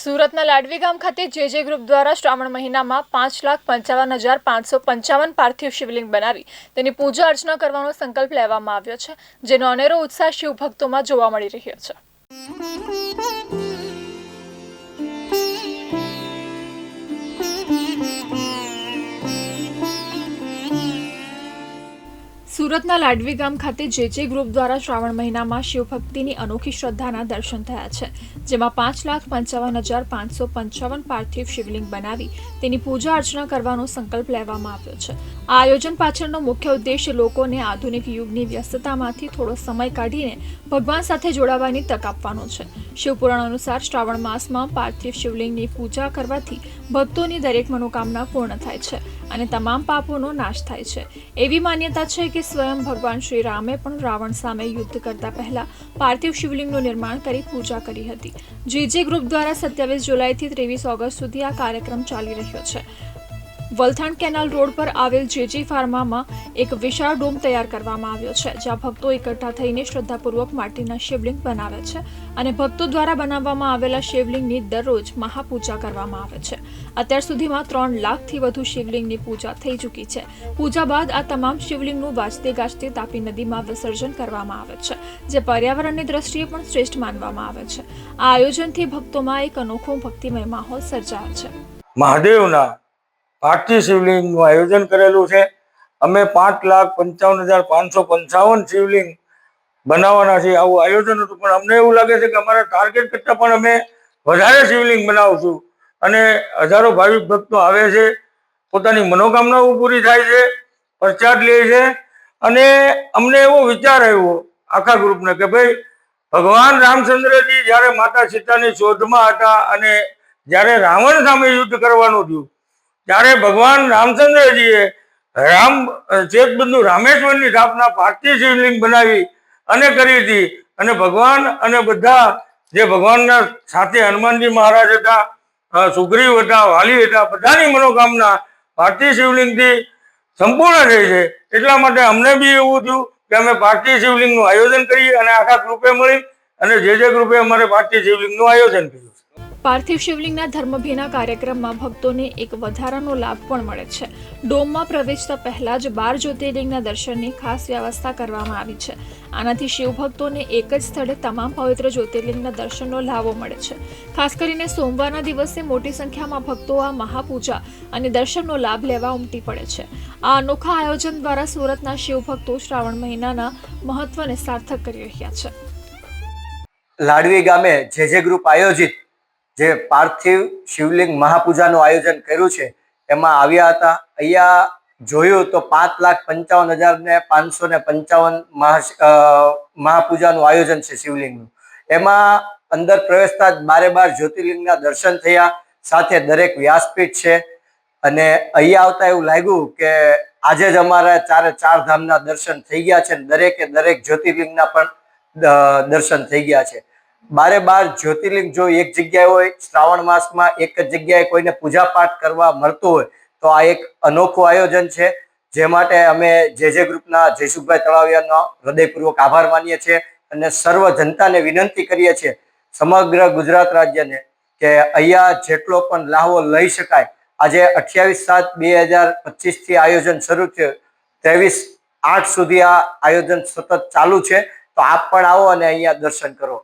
સુરતના લાડવી ગામ ખાતે જે જે ગ્રુપ દ્વારા શ્રાવણ મહિનામાં પાંચ લાખ પંચાવન હજાર પાંચસો પંચાવન પાર્થિવ શિવલિંગ બનાવી તેની પૂજા અર્ચના કરવાનો સંકલ્પ લેવામાં આવ્યો છે, જેનો અનેરો ઉત્સાહ શિવભક્તોમાં જોવા મળી રહ્યો છે. સુરતના લાડવી ગામ ખાતે જે જે ગ્રુપ દ્વારા શ્રાવણ મહિનામાં શિવભક્તિની અનોખી શ્રદ્ધાના દર્શન થયા છે, જેમાં પાંચ લાખ પંચાવન હજાર પાંચસો પંચાવન પાર્થિવ શિવલિંગ બનાવી તેની પૂજા અર્ચના કરવાનો સંકલ્પ લેવામાં આવ્યો છે. આ આયોજન પાછળનો મુખ્ય ઉદ્દેશ લોકોને આધુનિક યુગની વ્યસ્તતામાંથી થોડો સમય કાઢીને ભગવાન સાથે જોડાવાની તક આપવાનો છે. શિવપુરાણ અનુસાર શ્રાવણ માસમાં પાર્થિવ શિવલિંગની પૂજા કરવાથી ભક્તોની દરેક મનોકામના પૂર્ણ થાય છે અને તમામ પાપોનો નાશ થાય છે. એવી માન્યતા છે કે સ્વયં ભગવાન શ્રી રામે પણ રાવણ સામે યુદ્ધ કરતા પહેલા પાર્થિવ શિવલિંગનું નિર્માણ કરી પૂજા કરી હતી. જે જે ગ્રુપ દ્વારા સત્યાવીસ જુલાઈથી ત્રેવીસ ઓગસ્ટ સુધી આ કાર્યક્રમ ચાલી રહ્યો છે. વલથાણ કેનાલ રોડ પર આવેલ જેજી ફાર્મામાં એક વિશાળ ડોમ તૈયાર કરવામાં આવ્યો છે, જ્યાં ભક્તો એકઠા થઈને શ્રદ્ધાપૂર્વક માટીના શિવલિંગ બનાવે છે અને ભક્તો દ્વારા બનાવવામાં આવેલા શિવલિંગની દરરોજ મહાપૂજા કરવામાં આવે છે. અત્યાર સુધીમાં ત્રણ લાખથી વધુ શિવલિંગની પૂજા થઈ ચૂકી છે. પૂજા બાદ આ તમામ શિવલિંગનું વાજતે ગાજતે તાપી નદીમાં વિસર્જન કરવામાં આવે છે, જે પર્યાવરણની દ્રષ્ટિએ પણ શ્રેષ્ઠ માનવામાં આવે છે. આ આયોજનથી ભક્તોમાં એક અનોખો ભક્તિમય માહોલ સર્જાયો છે. મહાદેવના પાર્થિવ શિવલિંગનું આયોજન કરેલું છે. અમે પાંચ લાખ પંચાવન હજાર પાંચસો પંચાવન શિવલિંગ બનાવવાના છે આવું આયોજન હતું. પણ અમને એવું લાગે છે કે અમારા ટાર્ગેટ કરતાં પણ અમે વધારે શિવલિંગ બનાવશું. અને હજારો ભાવિક ભક્તો આવે છે. પોતાની મનોકામનાઓ પૂરી થાય છે. પ્રસાદ લે છે. અને અમને એવો વિચાર આવ્યો આખા ગ્રુપને કે ભાઈ, ભગવાન રામચંદ્રજી જ્યારે માતા સીતાની શોધમાં હતા અને જ્યારે રાવણ સામે યુદ્ધ કરવાનું થયું ત્યારે ભગવાન રામચંદ્રજીએ રામ ચેતબંધુ રામેશ્વરની સ્થાપના પાર્થિવ શિવલિંગ બનાવી અને કરી હતી. અને ભગવાન અને બધા જે ભગવાનના સાથે હનુમાનજી મહારાજ હતા સુગ્રીવ હતા, વાલી હતા, બધાની મનોકામના પાર્થિવ શિવલિંગથી સંપૂર્ણ થઈ છે. એટલા માટે અમને બી એવું થયું કે અમે પાર્થિવ શિવલિંગનું આયોજન કરીએ અને આખા ગ્રુપે મળી અને જે જે ગ્રુપે અમારે પાર્થિવ શિવલિંગનું આયોજન કર્યું પાર્થિવ શિવલિંગના ધર્મભીના કાર્યક્રમમાં ભક્તોને એક વધારાનો લાભ પણ મળે છે. ડોમમાં પ્રવેશતા પહેલા જ બાર જ્યોતિર્લિંગના દર્શનની ખાસ વ્યવસ્થા કરવામાં આવી છે. આનાથી શિવભક્તોને એક જ સ્થળે તમામ પવિત્ર જ્યોતિર્લિંગના દર્શનનો લાભો મળે છે. ખાસ કરીને સોમવારના દિવસે મોટી સંખ્યામાં ભક્તો આ મહાપૂજા અને દર્શનનો લાભ લેવા ઉમટી પડે છે. આ અનોખા આયોજન દ્વારા સુરતના શિવભક્તો શ્રાવણ મહિનાના મહત્વને સાર્થક કરી રહ્યા છે. લાડવી ગામે જે જે ગ્રુપ આયોજિત જે પાર્થિવ શિવલિંગ મહાપૂજાનું આયોજન કર્યું છે, એમાં આવ્યા હતા. અહીંયા જોયું તો પાંચ લાખ પંચાવન હજાર ને પાંચસો ને પંચાવન મહા મહાપૂજાનું આયોજન છે શિવલિંગનું. એમાં અંદર પ્રવેશતા જ બારે બાર જ્યોતિર્લિંગના દર્શન થયા, સાથે દરેક વ્યાસપીઠ છે. અને અહીંયા આવતા એવું લાગ્યું કે આજે જ અમારા ચારે ચાર ધામના દર્શન થઈ ગયા છે દરેકે દરેક જ્યોતિર્લિંગના પણ દર્શન થઈ ગયા છે. બારે બાર જ્યોતિર્લિંગ જો એક જગ્યાએ હોય, શ્રાવણ માસમાં એક જ જગ્યાએ કોઈને પૂજા પાઠ કરવા મળતું હોય, તો આ એક અનોખું આયોજન છે. જે માટે અમે જે જે ગ્રુપના જયસુખભાઈ તળાવિયાનો હૃદયપૂર્વક આભાર માનીએ છીએ અને સર્વ જનતાને વિનંતી કરીએ છીએ સમગ્ર ગુજરાત રાજ્યને કે અહીંયા જેટલો પણ લાહવો લઈ શકાય. આજે અઠ્યાવીસ સાત બે હજાર પચીસથી આયોજન શરૂ થયું. ત્રેવીસ આઠ સુધી આ આયોજન સતત ચાલુ છે. તો આપ પણ આવો અને અહીંયા દર્શન કરો.